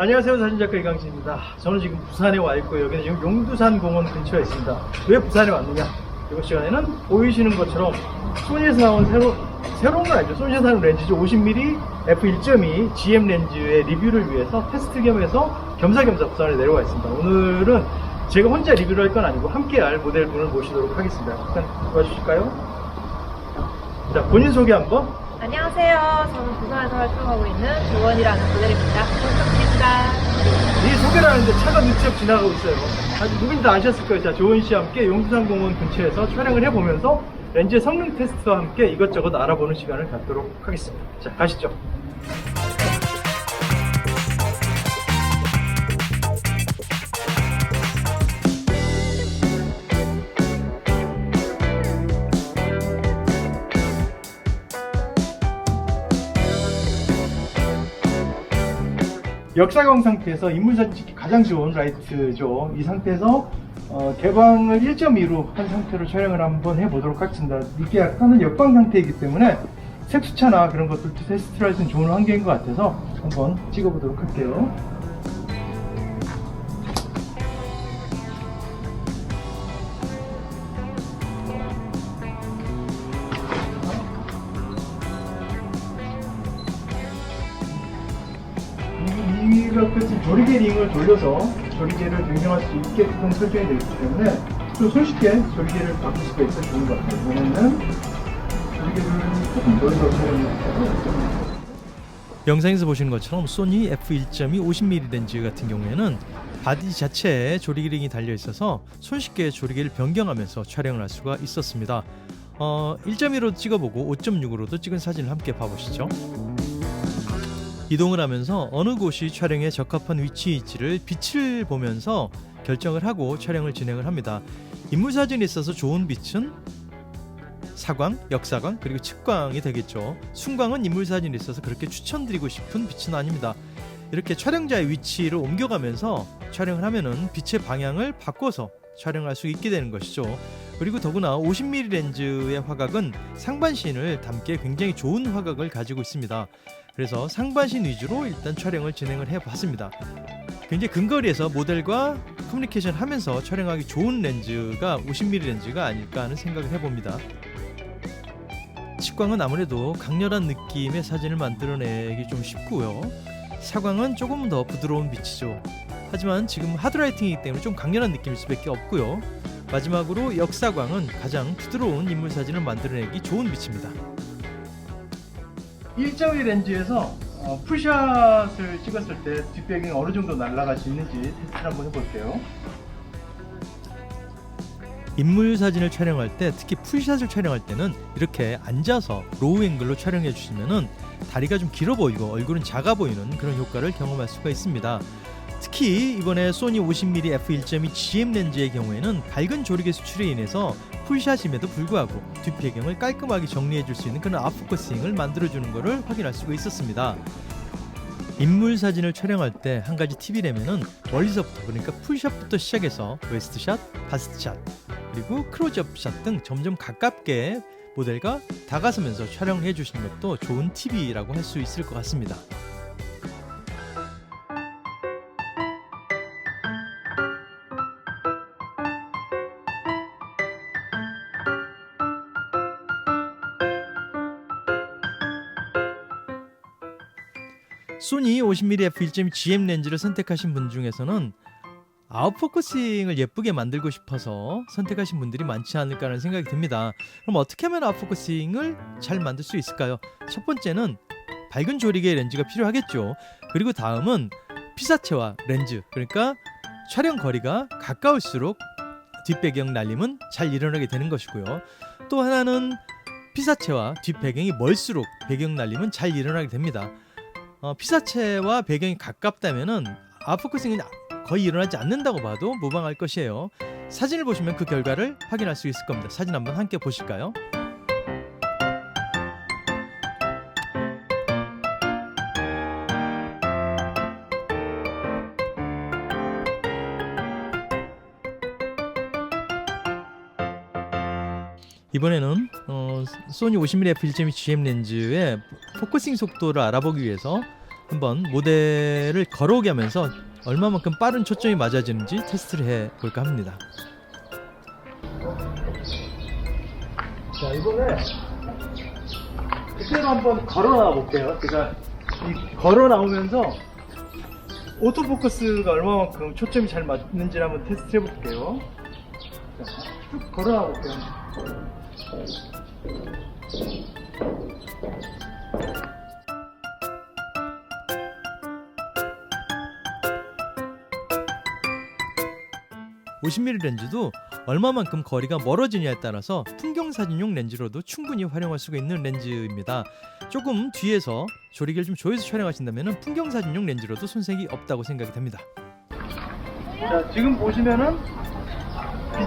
안녕하세요 사진작가 이강진입니다. 저는 지금 부산에 와 있고 여기는 지금 용두산 공원 근처에 있습니다. 왜 부산에 왔느냐? 이번 시간에는 보이시는 것처럼 소니에서 나온 새로, 새로운 건 아니죠. 나온 렌즈죠. 50mm f1.2 GM 렌즈의 리뷰를 위해서 테스트 겸해서 겸사겸사 부산에 내려와 있습니다. 오늘은 제가 혼자 리뷰를 할 건 아니고 함께 할 모델 분을 모시도록 하겠습니다. 일단 도와주실까요? 자, 본인 소개 한번. 안녕하세요. 저는 부산에서 활동하고 있는 조원이라는 모델입니다. 부탁드립니다. 이 소개를 하는데 차가 눈치업 지나가고 있어요. 아주 누군지 다 아셨을 거예요. 자, 조은 씨와 함께 용두산공원 근처에서 촬영을 해보면서 렌즈의 성능 테스트와 함께 이것저것 알아보는 시간을 갖도록 하겠습니다. 자, 가시죠. 역사광 상태에서 인물사진 찍기 가장 좋은 라이트죠. 이 상태에서 어, 개방을 1.2로 한 상태로 촬영을 한번 해보도록 하겠습니다. 이게 약간은 역광 상태이기 때문에 색수차나 그런 것들도 테스트를 할수 있는 좋은 환경인 것 같아서 한번 찍어보도록 할게요. 지금 조리개 링을 돌려서 조리개를 변경할 수 있게끔 설정이 되어 있기 때문에 좀 손쉽게 조리개를 바꿀 수가 있어서 좋은 것 같아요. 이번에는 조리개를 조금 돌려서 사용해서 영상에서 보시는 것처럼 소니 f1.2 50mm 렌즈 같은 경우에는 바디 자체에 조리기링이 달려 있어서 손쉽게 조리기를 변경하면서 촬영을 할 수가 있었습니다. 어, 1.2로 찍어보고 5.6으로도 찍은 사진을 함께 봐보시죠. 이동을 하면서 어느 곳이 촬영에 적합한 위치일지를 빛을 보면서 결정을 하고 촬영을 진행을 합니다. 인물 사진에 있어서 좋은 빛은 사광, 역사광 그리고 측광이 되겠죠. 순광은 인물 사진에 있어서 그렇게 추천드리고 싶은 빛은 아닙니다. 이렇게 촬영자의 위치를 옮겨가면서 촬영을 하면은 빛의 방향을 바꿔서 촬영할 수 있게 되는 것이죠. 그리고 더구나 50mm 렌즈의 화각은 상반신을 담기에 굉장히 좋은 화각을 가지고 있습니다. 그래서 상반신 위주로 일단 촬영을 진행을 해봤습니다. 굉장히 근거리에서 모델과 커뮤니케이션 하면서 촬영하기 좋은 렌즈가 50mm 렌즈가 아닐까 하는 생각을 해봅니다. 측광은 아무래도 강렬한 느낌의 사진을 만들어내기 좀 쉽고요. 사광은 조금 더 부드러운 빛이죠. 하지만 지금 하드라이팅이기 때문에 좀 강렬한 느낌일 수밖에 없고요. 마지막으로 역사광은 가장 부드러운 인물 사진을 만들어내기 좋은 빛입니다. 1.2 렌즈에서 어, 풀샷을 찍었을 때 뒷배경이 어느 정도 날아갈 수 있는지 테스트를 한번 해볼게요. 인물 사진을 촬영할 때 특히 풀샷을 촬영할 때는 이렇게 앉아서 로우 앵글로 촬영해 주시면은 다리가 좀 길어 보이고 얼굴은 작아 보이는 그런 효과를 경험할 수가 있습니다. 특히 이번에 소니 50mm f1.2 GM 렌즈의 경우에는 밝은 조리개 수출에 인해서 풀샷임에도 불구하고 뒷배경을 깔끔하게 정리해 줄 수 있는 그런 아프커싱을 만들어 주는 것을 확인할 수가 있었습니다. 인물 사진을 촬영할 때 한 가지 팁이라면은 멀리서부터 그러니까 풀샷부터 시작해서 웨스트샷, 바스트샷 그리고 크로즈업샷 등 점점 가깝게 모델과 다가서면서 촬영을 해주시는 것도 좋은 팁이라고 할 수 있을 것 같습니다. 소니 50mm f1.2 GM 렌즈를 선택하신 분 중에서는 아웃포커싱을 예쁘게 만들고 싶어서 선택하신 분들이 많지 않을까 하는 생각이 듭니다. 그럼 어떻게 하면 아웃포커싱을 잘 만들 수 있을까요? 첫 번째는 밝은 조리개 렌즈가 필요하겠죠. 그리고 다음은 피사체와 렌즈, 그러니까 촬영 거리가 가까울수록 뒷배경 날림은 잘 일어나게 되는 것이고요. 또 하나는 피사체와 뒷배경이 멀수록 배경 날림은 잘 일어나게 됩니다. 어, 피사체와 배경이 가깝다면은 아포크싱이 거의 일어나지 않는다고 봐도 무방할 것이에요. 사진을 보시면 그 결과를 확인할 수 있을 겁니다. 사진 한번 함께 보실까요? 이번에는 어, 소니 50mm f1.2 GM 렌즈의 포커싱 속도를 알아보기 위해서 한번 모델을 걸어오게 하면서 얼마만큼 빠른 초점이 맞아지는지 테스트를 해 볼까 합니다. 자 이번에 그대로 한번 걸어 나와 볼게요. 제가 이 걸어 나오면서 오토포커스가 얼마만큼 초점이 잘 맞는지 를 한번 테스트 해볼게요. 자, 쭉 걸어 나와 볼게요. 오십 m m 렌즈도 얼마만큼 거리가 멀어지냐에 따라서 풍경 사진용 렌즈로도 충분히 활용할 수가 있는 렌즈입니다. 조금 뒤에서 조리개를 좀 조여서 촬영하신다면 풍경 사진용 렌즈로도 손색이 없다고 생각이 됩니다. 자 지금 보시면은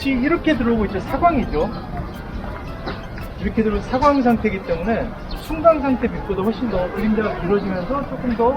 빛이 이렇게 들어오고 있죠. 사광이죠. 이렇게 들어온 사광 상태이기 때문에 순강 상태 빛보다 훨씬 더 그림자가 길어지면서 조금 더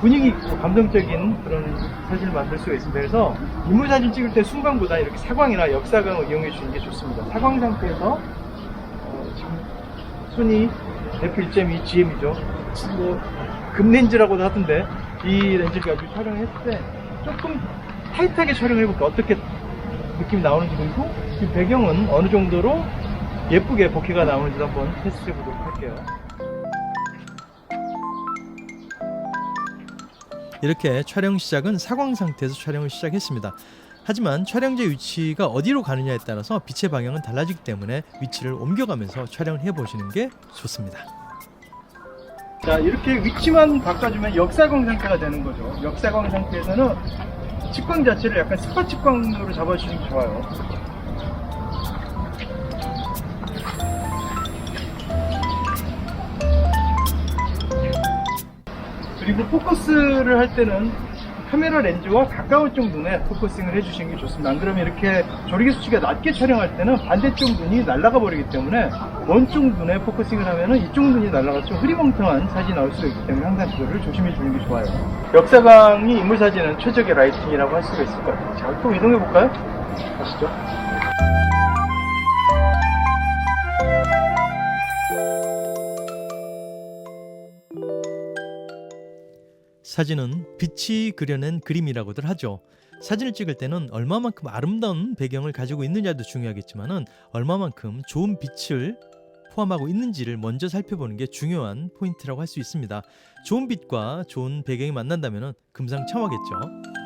분위기 있고 감동적인 그런 사진을 만들 수가 있습니다. 그래서 인물 사진 찍을 때 순광보다 이렇게 사광이나 역사광을 이용해 주시는 게 좋습니다. 사광 상태에서 어, 지금 소니 대표 1.2 GM이죠. 뭐 금렌즈라고도 하던데 이 렌즈를 가지고 촬영을 했을 때 조금 타이트하게 촬영을 해볼까 어떻게 느낌이 나오는지 그리고 이 배경은 어느 정도로 예쁘게 버킷가 나오는지 한번 테스트 해보도록 할게요. 이렇게 촬영 시작은 사광 상태에서 촬영을 시작했습니다. 하지만 촬영지 위치가 어디로 가느냐에 따라서 빛의 방향은 달라지기 때문에 위치를 옮겨가면서 촬영을 해보시는 게 좋습니다. 자 이렇게 위치만 바꿔주면 역사광 상태가 되는 거죠 역사광 상태에서는 측광 자체를 약간 스파 측광으로 잡아주시는 게 좋아요 그리고 포커스를 할 때는 카메라 렌즈와 가까운 쪽 눈에 포커싱을 해주시는 게 좋습니다. 안 그러면 이렇게 조리개 수치가 낮게 촬영할 때는 반대쪽 눈이 날아가 버리기 때문에 먼쪽 눈에 포커싱을 하면은 이쪽 눈이 날아가 좀 흐리멍텅한 사진이 나올 수가 있기 때문에 항상 그거를 조심해 주는 게 좋아요. 역사광이 인물 사진은 최적의 라이팅이라고 할 수가 있을 것 같아요. 자, 또 이동해 볼까요? 가시죠. 사진은 빛이 그려낸 그림이라고들 하죠. 사진을 찍을 때는 얼마만큼 아름다운 배경을 가지고 있느냐도 중요하겠지만은 얼마만큼 좋은 빛을 포함하고 있는지를 먼저 살펴보는 게 중요한 포인트라고 할 수 있습니다. 좋은 빛과 좋은 배경이 만난다면 금상첨화겠죠.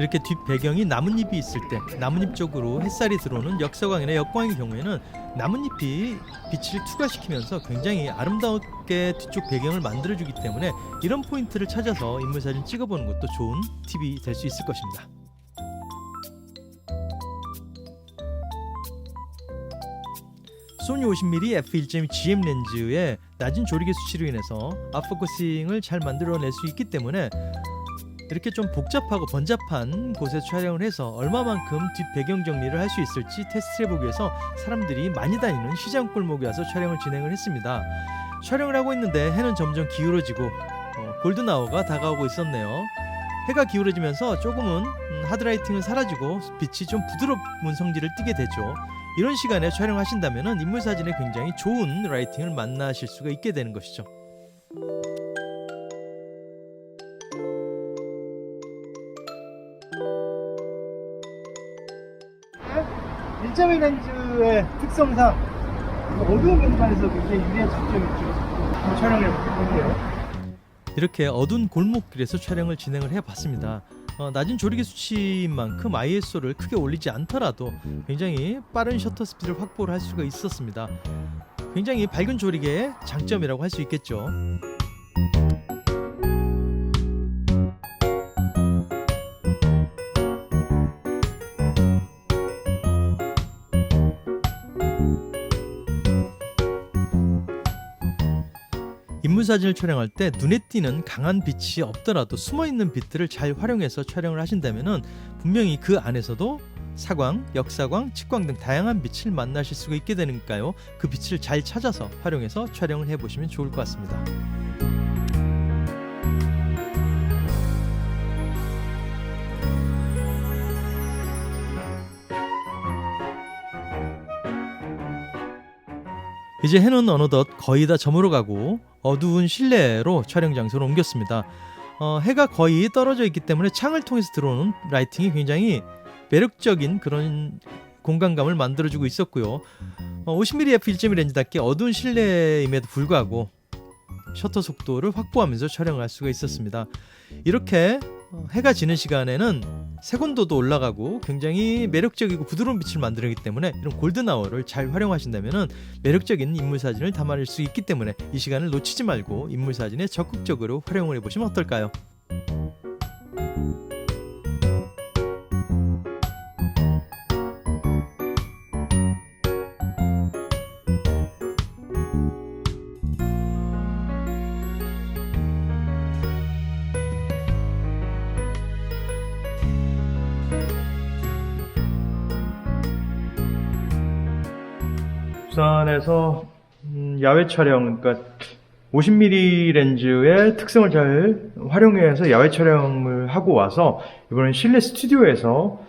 이렇게 뒷 배경이 나뭇잎이 있을 때 나뭇잎 쪽으로 햇살이 들어오는 역서광이나 역광의 경우에는 나뭇잎이 빛을 투과시키면서 굉장히 아름답게 뒤쪽 배경을 만들어주기 때문에 이런 포인트를 찾아서 인물 사진 찍어보는 것도 좋은 팁이 될 수 있을 것입니다. 소니 50mm f1.2 GM 렌즈의 낮은 조리개 수치로 인해서 앞포커싱을 잘 만들어낼 수 있기 때문에 이렇게 좀 복잡하고 번잡한 곳에 촬영을 해서 얼마만큼 뒷 배경 정리를 할 수 있을지 테스트 해 보기 위해서 사람들이 많이 다니는 시장 골목에 와서 촬영을 진행을 했습니다. 촬영을 하고 있는데 해는 점점 기울어지고 어, 골든아워가 다가오고 있었네요. 해가 기울어지면서 조금은 음, 하드라이팅은 사라지고 빛이 좀 부드러운 성질을 띠게 되죠. 이런 시간에 촬영하신다면 인물 사진에 굉장히 좋은 라이팅을 만나실 수가 있게 되는 것이죠. 일자의 렌즈의 특성상 어두운 공간에서 굉장히 유리한 장점이 있죠. 촬영해 볼게요. 이렇게 어두운 골목길에서 촬영을 진행을 해봤습니다. 어, 낮은 조리개 수치인 만큼 ISO를 크게 올리지 않더라도 굉장히 빠른 셔터 스피드를 확보를 할 수가 있었습니다. 굉장히 밝은 조리개의 장점이라고 할 수 있겠죠. 인물 사진을 촬영할 때 눈에 띄는 강한 빛이 없더라도 숨어 있는 빛들을 잘 활용해서 촬영을 하신다면은 분명히 그 안에서도 사광, 역사광, 측광 등 다양한 빛을 만나실 수가 있게 되니까요. 그 빛을 잘 찾아서 활용해서 촬영을 해 보시면 좋을 것 같습니다. 이제 해는 어느덧 거의 다 저물어가고 어두운 실내로 촬영 장소로 옮겼습니다. 어, 해가 거의 떨어져 있기 때문에 창을 통해서 들어오는 라이팅이 굉장히 매력적인 그런 공간감을 만들어주고 있었고요. 어, 50mm f 1.1 렌즈답게 어두운 실내임에도 불구하고 셔터 속도를 확보하면서 촬영을 할 수가 있었습니다. 이렇게 어, 해가 지는 시간에는 색온도도 올라가고 굉장히 매력적이고 부드러운 빛을 만들기 때문에 이런 골든 아워를 잘 활용하신다면 매력적인 인물 사진을 담아낼 수 있기 때문에 이 시간을 놓치지 말고 인물 사진에 적극적으로 활용을 해보시면 어떨까요? 부산에서 음, 야외 촬영, 그러니까 50mm 렌즈의 특성을 잘 활용해서 야외 촬영을 하고 와서 이번엔 실내 스튜디오에서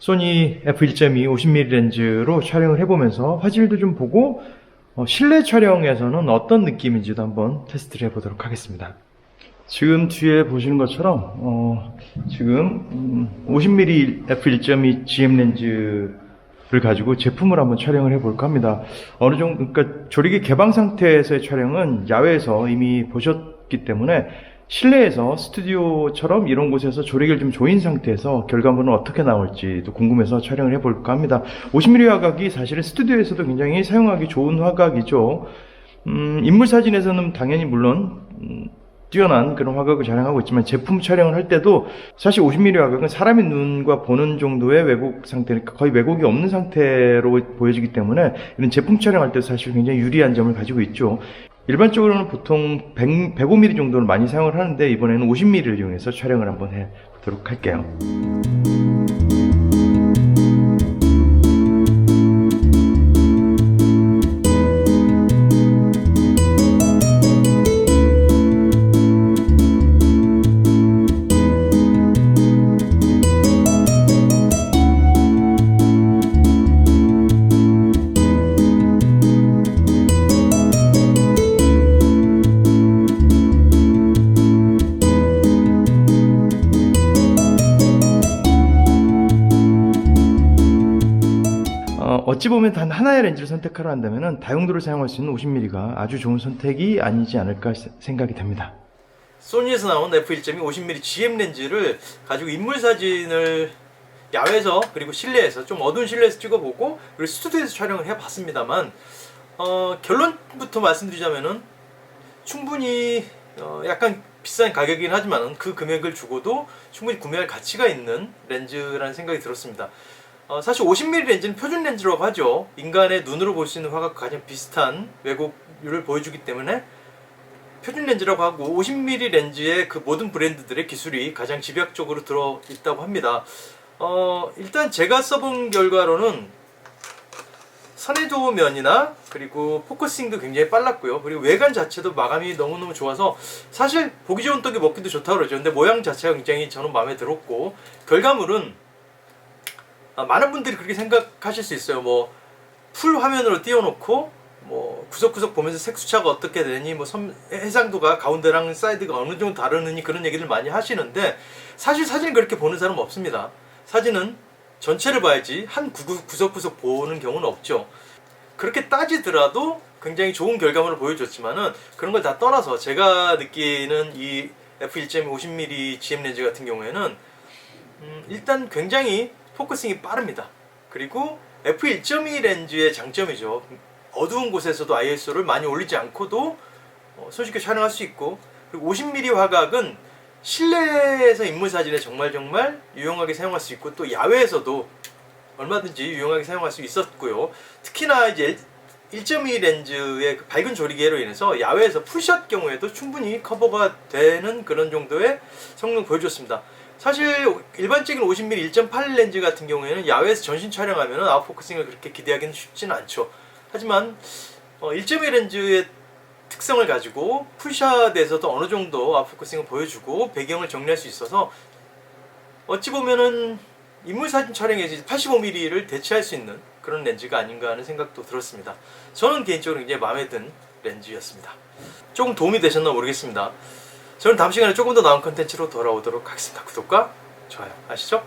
소니 f1.2 50mm 렌즈로 촬영을 해보면서 화질도 좀 보고 어, 실내 촬영에서는 어떤 느낌인지도 한번 테스트를 해보도록 하겠습니다. 지금 뒤에 보시는 것처럼 어, 지금 음, 50mm f1.2 GM 렌즈 를 가지고 제품을 한번 촬영을 해볼까 합니다. 어느 정도 그러니까 조리기 개방 상태에서의 촬영은 야외에서 이미 보셨기 때문에 실내에서 스튜디오처럼 이런 곳에서 조리기를 좀 조인 상태에서 결과물은 어떻게 나올지도 궁금해서 촬영을 해볼까 합니다. 50mm 화각이 사실은 스튜디오에서도 굉장히 사용하기 좋은 화각이죠. 음, 인물 사진에서는 당연히 물론 음, 뛰어난 그런 화각을 촬영하고 있지만 제품 촬영을 할 때도 사실 50mm 화각은 사람의 눈과 보는 정도의 왜곡 상태니까 거의 왜곡이 없는 상태로 보여지기 때문에 이런 제품 촬영할 때 사실 굉장히 유리한 점을 가지고 있죠. 일반적으로는 보통 100, 105mm 정도를 많이 사용을 하는데 이번에는 50mm를 이용해서 촬영을 한번 해 보도록 할게요. 보면 단 하나의 렌즈를 선택하려 한다면 다용도를 사용할 수 있는 50mm가 아주 좋은 선택이 아니지 않을까 세- 생각이 됩니다. 소니에서 나온 f1.2 50mm GM 렌즈를 가지고 인물 사진을 야외에서 그리고 실내에서 좀 어두운 실내에서 찍어보고 그리고 스튜디오에서 촬영을 해봤습니다만 어, 결론부터 말씀드리자면은 충분히 어, 약간 비싼 가격이긴 하지만 그 금액을 주고도 충분히 구매할 가치가 있는 렌즈라는 생각이 들었습니다. 어, 사실 50mm 렌즈는 표준 렌즈라고 하죠. 인간의 눈으로 볼 수 있는 화각과 가장 비슷한 왜곡률을 보여주기 때문에 표준 렌즈라고 하고 50mm 렌즈의 그 모든 브랜드들의 기술이 가장 집약적으로 들어 있다고 합니다. 어, 일단 제가 써본 결과로는 선해도 면이나 그리고 포커싱도 굉장히 빨랐고요. 그리고 외관 자체도 마감이 너무너무 좋아서 사실 보기 좋은 떡이 먹기도 좋다고 그러죠. 근데 모양 자체가 굉장히 저는 마음에 들었고 결과물은 아, 많은 분들이 그렇게 생각하실 수 있어요. 뭐 풀 화면으로 띄워놓고 뭐 구석구석 보면서 색수차가 어떻게 되니 뭐 섬- 해상도가 가운데랑 사이드가 어느 정도 다르느니 그런 얘기를 많이 하시는데 사실 사진 그렇게 보는 사람은 없습니다. 사진은 전체를 봐야지 한 구- 구석구석 보는 경우는 없죠. 그렇게 따지더라도 굉장히 좋은 결과물을 보여줬지만은 그런 걸 다 떠나서 제가 느끼는 이 f1.2 50mm GM 렌즈 같은 경우에는 음, 일단 굉장히 포커싱이 빠릅니다. 그리고 f1.2 렌즈의 장점이죠. 어두운 곳에서도 ISO를 많이 올리지 않고도 어, 손쉽게 촬영할 수 있고 그리고 50mm 화각은 실내에서 인물 사진에 정말 정말 유용하게 사용할 수 있고 또 야외에서도 얼마든지 유용하게 사용할 수 있었고요. 특히나 이제 1.2 렌즈의 그 밝은 조리개로 인해서 야외에서 풀샷 경우에도 충분히 커버가 되는 그런 정도의 성능 보여줬습니다. 사실 일반적인 50mm 1.8 렌즈 같은 경우에는 야외에서 전신 촬영하면 아웃포커싱을 그렇게 기대하기는 쉽지는 않죠. 하지만 어, 1.2 렌즈의 특성을 가지고 풀샷에서도 어느 정도 아웃포커싱을 보여주고 배경을 정리할 수 있어서 어찌 보면은 인물 사진 촬영에서 85mm를 대체할 수 있는 그런 렌즈가 아닌가 하는 생각도 들었습니다. 저는 개인적으로 굉장히 마음에 든 렌즈였습니다. 조금 도움이 되셨나 모르겠습니다. 저는 다음 시간에 조금 더 나은 컨텐츠로 돌아오도록 하겠습니다. 구독과 좋아요 아시죠?